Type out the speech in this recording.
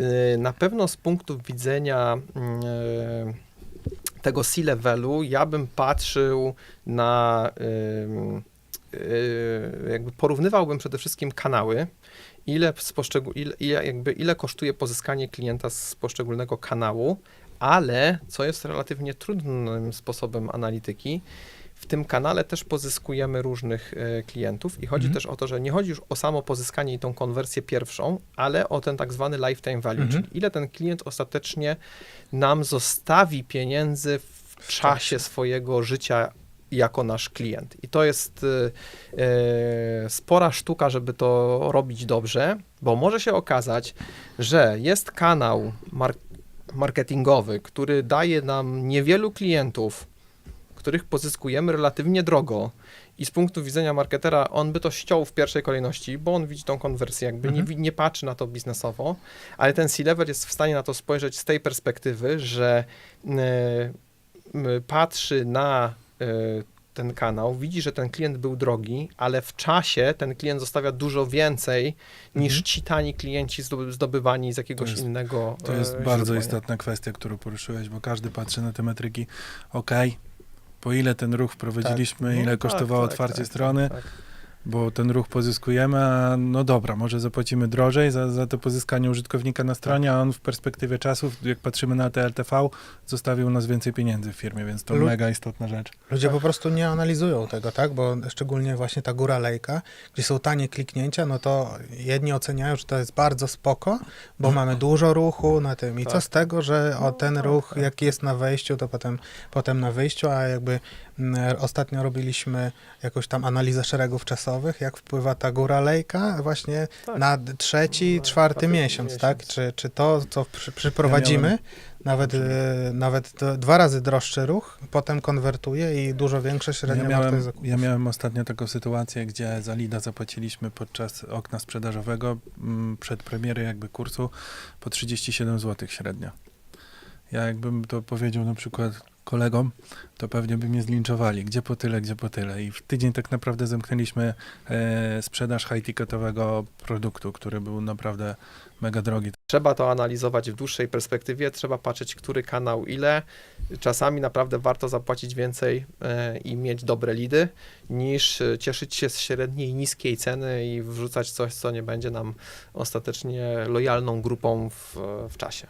Y, Na pewno z punktu widzenia y, tego C-levelu ja bym patrzył na, y, jakby porównywałbym przede wszystkim kanały, ile, z poszczegól, ile, ile, jakby ile kosztuje pozyskanie klienta z poszczególnego kanału, ale co jest relatywnie trudnym sposobem analityki, w tym kanale też pozyskujemy różnych e, klientów i chodzi Mhm. też o to, że nie chodzi już o samo pozyskanie i tą konwersję pierwszą, ale o ten tak zwany lifetime value, Mhm. czyli ile ten klient ostatecznie nam zostawi pieniędzy w, W czasie swojego życia jako nasz klient. I to jest e, e, spora sztuka, żeby to robić dobrze, bo może się okazać, że jest kanał mar- marketingowy, który daje nam niewielu klientów, których pozyskujemy relatywnie drogo. I z punktu widzenia marketera on by to ściął w pierwszej kolejności, bo on widzi tą konwersję, jakby nie, Mhm. wi- nie patrzy na to biznesowo, ale ten C-level jest w stanie na to spojrzeć z tej perspektywy, że e, m, patrzy na e, ten kanał, widzi, że ten klient był drogi, ale w czasie ten klient zostawia dużo więcej niż Mhm. ci tani klienci zdoby- zdobywani z jakiegoś jest- innego To jest e, bardzo istotna kwestia, którą poruszyłeś, bo każdy patrzy na te metryki. OK, po ile ten ruch wprowadziliśmy, No ile tak, kosztowało tak, otwarcie tak, strony, tak. Bo ten ruch pozyskujemy, a no dobra, może zapłacimy drożej za, za to pozyskanie użytkownika na stronie, a on w perspektywie czasów, jak patrzymy na te LTV, zostawił u nas więcej pieniędzy w firmie, więc to Lu- mega istotna rzecz. Ludzie po prostu nie analizują tego, tak? Bo szczególnie właśnie ta góra lejka, gdzie są tanie kliknięcia, no to jedni oceniają, że to jest bardzo spoko, bo mamy dużo ruchu na tym. I co Tak. z tego, że o No ten tak, ruch, tak. jak jest na wejściu, to potem, potem na wyjściu, a jakby mm, ostatnio robiliśmy jakąś tam analizę szeregów czasowych, jak wpływa ta góra lejka właśnie Tak. na trzeci, Na czwarty czwarty miesiąc, tak? miesiąc. Czy, czy to, co przy, przyprowadzimy, miałem- nawet, e, nawet dwa razy droższy ruch, potem konwertuje i dużo większe średnia Ja miałem, ja miałem ostatnio taką sytuację, gdzie za lida zapłaciliśmy podczas okna sprzedażowego mm, przed premiery jakby kursu po 37 zł średnio. Ja jakbym to powiedział na przykład kolegom, to pewnie by mnie zlinczowali. Gdzie po tyle, gdzie po tyle. I w tydzień tak naprawdę zamknęliśmy e, sprzedaż high-ticketowego produktu, który był naprawdę mega drogi. Trzeba to analizować w dłuższej perspektywie, trzeba patrzeć, który kanał ile. Czasami naprawdę warto zapłacić więcej e, i mieć dobre lidy, niż e, cieszyć się z średniej niskiej ceny i wrzucać coś, co nie będzie nam ostatecznie lojalną grupą w, w czasie.